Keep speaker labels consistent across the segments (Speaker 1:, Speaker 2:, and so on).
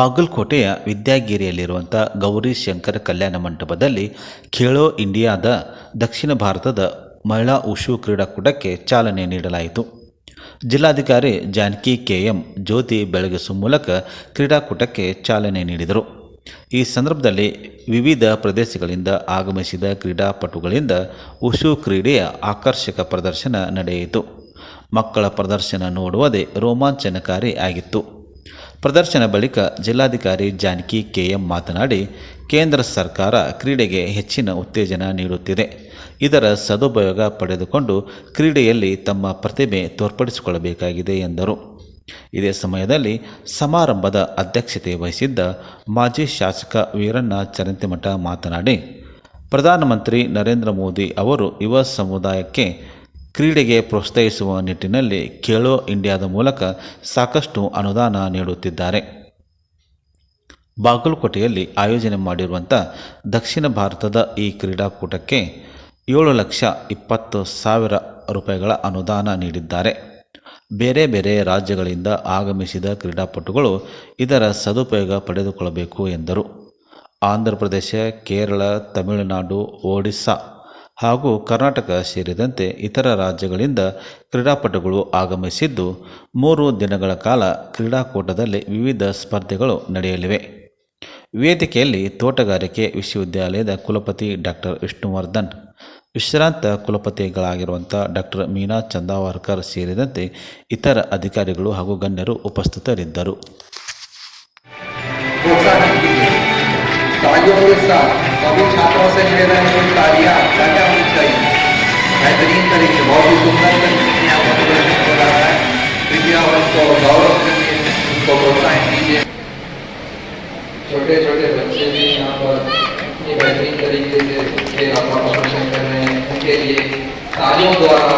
Speaker 1: ಬಾಗಲಕೋಟೆಯ ವಿದ್ಯಾಗಿರಿಯಲ್ಲಿರುವಂಥ ಗೌರಿ ಶಂಕರ ಕಲ್ಯಾಣ ಮಂಟಪದಲ್ಲಿ ಖೇಲೋ ಇಂಡಿಯಾದ ದಕ್ಷಿಣ ಭಾರತದ ಮಹಿಳಾ ಉಷು ಕ್ರೀಡಾಕೂಟಕ್ಕೆ ಚಾಲನೆ ನೀಡಲಾಯಿತು. ಜಿಲ್ಲಾಧಿಕಾರಿ ಜಾನಕಿ ಕೆಎಂ ಜ್ಯೋತಿ ಬೆಳಗಿಸುವ ಮೂಲಕ ಕ್ರೀಡಾಕೂಟಕ್ಕೆ ಚಾಲನೆ ನೀಡಿದರು. ಈ ಸಂದರ್ಭದಲ್ಲಿ ವಿವಿಧ ಪ್ರದೇಶಗಳಿಂದ ಆಗಮಿಸಿದ ಕ್ರೀಡಾಪಟುಗಳಿಂದ ಉಷು ಕ್ರೀಡೆಯ ಆಕರ್ಷಕ ಪ್ರದರ್ಶನ ನಡೆಯಿತು. ಮಕ್ಕಳ ಪ್ರದರ್ಶನ ನೋಡುವುದೇ ರೋಮಾಂಚನಕಾರಿ ಆಗಿತ್ತು. ಪ್ರದರ್ಶನ ಬಳಿಕ ಜಿಲ್ಲಾಧಿಕಾರಿ ಜಾನಕಿ ಕೆಎಂ ಮಾತನಾಡಿ, ಕೇಂದ್ರ ಸರ್ಕಾರ ಕ್ರೀಡೆಗೆ ಹೆಚ್ಚಿನ ಉತ್ತೇಜನ ನೀಡುತ್ತಿದೆ. ಇದರ ಸದುಪಯೋಗ ಪಡೆದುಕೊಂಡು ಕ್ರೀಡೆಯಲ್ಲಿ ತಮ್ಮ ಪ್ರತಿಭೆ ತೋರ್ಪಡಿಸಿಕೊಳ್ಳಬೇಕಾಗಿದೆ ಎಂದರು. ಇದೇ ಸಮಯದಲ್ಲಿ ಸಮಾರಂಭದ ಅಧ್ಯಕ್ಷತೆ ವಹಿಸಿದ್ದ ಮಾಜಿ ಶಾಸಕ ವೀರಣ್ಣ ಚರಂತಿಮಠ ಮಾತನಾಡಿ, ಪ್ರಧಾನಮಂತ್ರಿ ನರೇಂದ್ರ ಮೋದಿ ಅವರು ಯುವ ಸಮುದಾಯಕ್ಕೆ ಕ್ರೀಡೆಗೆ ಪ್ರೋತ್ಸಾಹಿಸುವ ನಿಟ್ಟಿನಲ್ಲಿ ಖೇಲೋ ಇಂಡಿಯಾದ ಮೂಲಕ ಸಾಕಷ್ಟು ಅನುದಾನ ನೀಡುತ್ತಿದ್ದಾರೆ. ಬಾಗಲಕೋಟೆಯಲ್ಲಿ ಆಯೋಜನೆ ಮಾಡಿರುವಂಥ ದಕ್ಷಿಣ ಭಾರತದ ಈ ಕ್ರೀಡಾಕೂಟಕ್ಕೆ ಏಳು ಲಕ್ಷ ಇಪ್ಪತ್ತು ಸಾವಿರ ರೂಪಾಯಿಗಳ ಅನುದಾನ ನೀಡಿದ್ದಾರೆ. ಬೇರೆ ಬೇರೆ ರಾಜ್ಯಗಳಿಂದ ಆಗಮಿಸಿದ ಕ್ರೀಡಾಪಟುಗಳು ಇದರ ಸದುಪಯೋಗ ಪಡೆದುಕೊಳ್ಳಬೇಕು ಎಂದರು. ಆಂಧ್ರ ಪ್ರದೇಶ, ಕೇರಳ, ತಮಿಳುನಾಡು ಒಡಿಸ್ಸಾ ಹಾಗೂ ಕರ್ನಾಟಕ ಸೇರಿದಂತೆ ಇತರ ರಾಜ್ಯಗಳಿಂದ ಕ್ರೀಡಾಪಟುಗಳು ಆಗಮಿಸಿದ್ದು, ಮೂರು ದಿನಗಳ ಕಾಲ ಕ್ರೀಡಾಕೂಟದಲ್ಲಿ ವಿವಿಧ ಸ್ಪರ್ಧೆಗಳು ನಡೆಯಲಿವೆ. ವೇದಿಕೆಯಲ್ಲಿ ತೋಟಗಾರಿಕೆ ವಿಶ್ವವಿದ್ಯಾಲಯದ ಕುಲಪತಿ ಡಾಕ್ಟರ್ ವಿಷ್ಣುವರ್ಧನ್, ವಿಶ್ರಾಂತ ಕುಲಪತಿಗಳಾಗಿರುವಂಥ ಡಾಕ್ಟರ್ ಮೀನಾ ಚಂದಾವರ್ಕರ್ ಸೇರಿದಂತೆ ಇತರ ಅಧಿಕಾರಿಗಳು ಹಾಗೂ ಗಣ್ಯರು ಉಪಸ್ಥಿತರಿದ್ದರು.
Speaker 2: तालियों सभी छात्रों से निवेदन है तालियाँ ज़्यादा होनी चाहिए बेहतरीन तरीके, बहुत ही सुंदर तरीके से यहाँ फोटोग्राफी हो रहा है। कृपया उनको गौरव करिए उनको प्रोत्साहन दीजिए। छोटे छोटे बच्चे भी यहाँ पर बेहतरीन तरीके से खेल अपना प्रदर्शन कर रहे हैं। उनके लिए तालियों द्वारा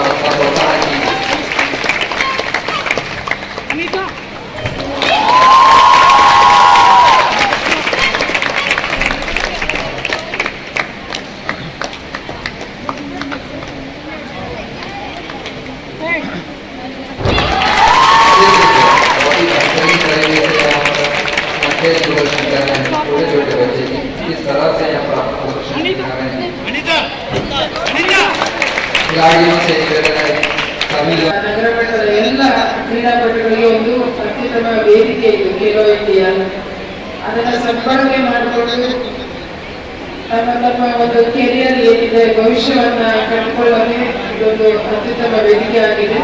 Speaker 2: खेल प्रदर्शन कर रहे हैं छोटे छोटे बच्चे भी किस तरह से यहाँ पर अपना प्रदर्शन दिखा रहे हैं खिलाड़ियों से निवेदन है सभी लोग
Speaker 3: ನಗರ ಮಟ್ಟದ ಎಲ್ಲ ಕ್ರೀಡಾಪಟುಗಳಿಗೆ ಒಂದು ಅತ್ಯುತ್ತಮ ವೇದಿಕೆ ಇದು ಖೇಲೋ ಇಂಡಿಯಾ ಅದನ್ನ ಸದ್ಬಳಕೆ ಮಾಡಿಕೊಂಡು ತಮ್ಮ ತಮ್ಮ ಒಂದು ಕೆರಿಯರ್ ಏನಿದೆ ಭವಿಷ್ಯವನ್ನ ಕಂಡುಕೊಳ್ಳಲು ಇದೊಂದು ಅತ್ಯುತ್ತಮ ವೇದಿಕೆ ಆಗಿದೆ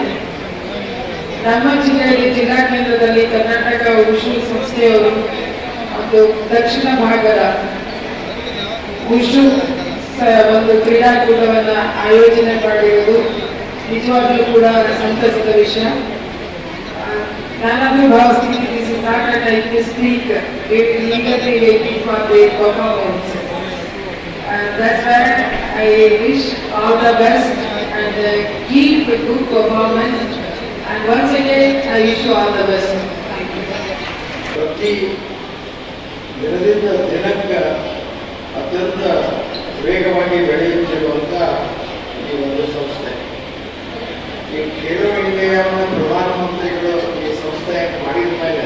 Speaker 3: ನಮ್ಮ ಜಿಲ್ಲೆಯಲ್ಲಿ ಜಿಲ್ಲಾ ಕೇಂದ್ರದಲ್ಲಿ ಕರ್ನಾಟಕ ಉಷು ಸಂಸ್ಥೆಯವರು ಒಂದು ದಕ್ಷಿಣ ಭಾಗದ ಉಷು ಒಂದು ಕ್ರೀಡಾಕೂಟವನ್ನ ಆಯೋಜನೆ ಮಾಡಿರುವುದು ನಿಜವಾಗಲೂ ಕೂಡ ಸಂತಸದ ವಿಷಯ. ನಾನು ನಾನಾದ್ರೂ ಭಾವಿಸ್ತೀನಿ this is not a time to speak ಈಗಲೇ waiting for the performance all the best and uh, keep a good performance. And once again, I wish you all the best.
Speaker 4: ಪ್ರತಿ ದಿನದಿಂದ ದಿನಕ್ಕೆ ಅತ್ಯಂತ ವೇಗವಾಗಿ ಬೆಳೆಯುತ್ತಿರುವಂಥ ಈ ಒಂದು ಸಂಸ್ಥೆ. ಈ ಖೇಲೋ ಇಂಡಿಯಾವನ್ನು ಪ್ರಧಾನಮಂತ್ರಿಗಳು ಈ ಸಂಸ್ಥೆ ಮಾಡಿದ ಮೇಲೆ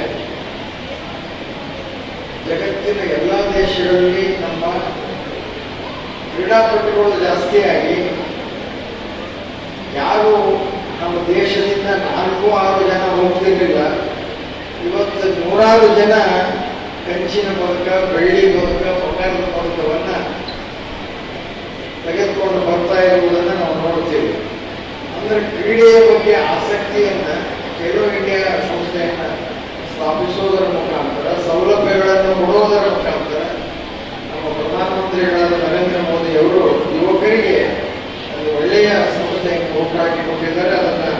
Speaker 4: ಜಗತ್ತಿನ ಎಲ್ಲ ದೇಶಗಳಲ್ಲಿ ನಮ್ಮ ಕ್ರೀಡಾಪಟುಗಳು ಜಾಸ್ತಿಯಾಗಿ ಯಾರು ನಮ್ಮ ದೇಶದಿಂದ ನಾಲ್ಕು ಆರು ಜನ ಹೋಗ್ತಿರ್ಲಿಲ್ಲ. ಇವತ್ತು ನೂರಾರು ಜನ ಕಂಚಿನ ಮೂಲಕ ಬೆಳ್ಳಿ ಮೂಲಕ ಬಂಗಾರದ ಮೂಲಕವನ್ನು ತೆಗೆದುಕೊಂಡು ಬರ್ತಾ ಇರುವುದನ್ನು ನಾವು ನೋಡ್ತೀವಿ ಅಂದರೆ ಕ್ರೀಡೆಯ ಬಗ್ಗೆ ಆಸಕ್ತಿಯನ್ನು ಖೇಲೋ ಇಂಡಿಯಾ ಸಂಸ್ಥೆಯನ್ನು ಸ್ಥಾಪಿಸುವುದರ ಮುಖಾಂತರ, ಸೌಲಭ್ಯಗಳನ್ನು ಕೊಡುವುದರ ಮುಖಾಂತರ ನಮ್ಮ ಪ್ರಧಾನಮಂತ್ರಿಗಳಾದ ನರೇಂದ್ರ ಮೋದಿ ಅವರು ಯುವಕರಿಗೆ ಒಂದು ಒಳ್ಳೆಯ ಸಂಸ್ಥೆಯನ್ನು ಹುಟ್ಟಾಕಿಕೊಟ್ಟಿದ್ದಾರೆ ಅದನ್ನು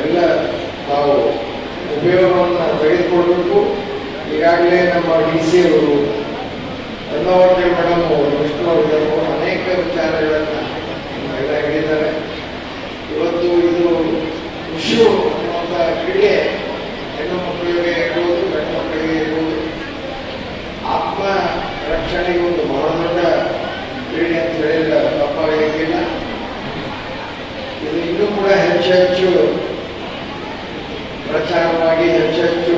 Speaker 4: ಎಲ್ಲ ತಾವು ಉಪಯೋಗವನ್ನು ತೆಗೆದುಕೊಳ್ಬೇಕು ಈಗಾಗಲೇ ನಮ್ಮ ಡಿ ಸಿ ಅವರು ಚಂದಾವರ್ಕರ್ ಮೇಡಮ್ ಅವರು ವಿಷ್ಣುವರ್ಧನ್ ಅವರು ಅನೇಕ ವಿಚಾರಗಳನ್ನು ಎಲ್ಲ ಹೇಳಿದ್ದಾರೆ. ಇವತ್ತು ಇದು ವಿಶ್ವ ಅನ್ನುವಂಥ ಕ್ರೀಡೆ ಹೆಣ್ಣು ಮಕ್ಕಳಿಗೆ ಇರ್ಬೋದು, ಗಂಡು ಮಕ್ಕಳಿಗೆ ಇರ್ಬೋದು. ಆತ್ಮ ರಕ್ಷಣೆಗೆ ಒಂದು ಬಹಳ ದೊಡ್ಡ ಕ್ರೀಡೆ ಅಂತ ಹೇಳಿಲ್ಲ ತಪ್ಪಾಗಲಿಕ್ಕಿಲ್ಲ ಇದು ಇನ್ನೂ ಕೂಡ ಹೆಚ್ಚು ಹೆಚ್ಚು ಪ್ರಚಾರವಾಗಿ ಹೆಚ್ಚು ಹೆಚ್ಚು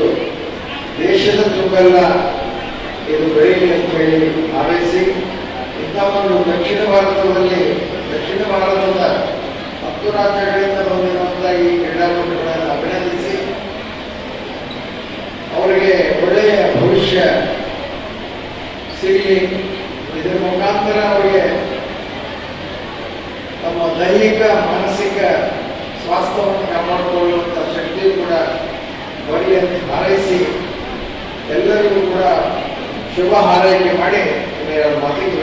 Speaker 4: ಇದು ಬೆಳೀಲಿ ಅಂತ ಹೇಳಿ ಹಾರೈಸಿ ಇಂಥ ಒಂದು ದಕ್ಷಿಣ ಭಾರತದಲ್ಲಿ, ದಕ್ಷಿಣ ಭಾರತದ ಹತ್ತು ರಾಜ್ಯಗಳಿಂದ ಬಂದಿರುವಂಥ ಈ ಕ್ರೀಡಾಪಟುಗಳನ್ನು ಅಭಿನಂದಿಸಿ, ಅವರಿಗೆ ಒಳ್ಳೆಯ ಭವಿಷ್ಯ ಸಿಗಲಿ. ಇದರ ಮುಖಾಂತರ ಅವರಿಗೆ ತಮ್ಮ ದೈಹಿಕ, ಮಾನಸಿಕ ಸ್ವಾಸ್ಥ್ಯವನ್ನು ಕಾಪಾಡಿಕೊಳ್ಳುವಂಥ ಶಕ್ತಿ ಕೂಡ ಬರಲಿ ಹಾರೈಸಿ ಎಲ್ಲರಿಗೂ ಕೂಡ ಶುಭ ಹಾರೈಕೆ ಮಾಡಿ ಮಾತಿಗೆ.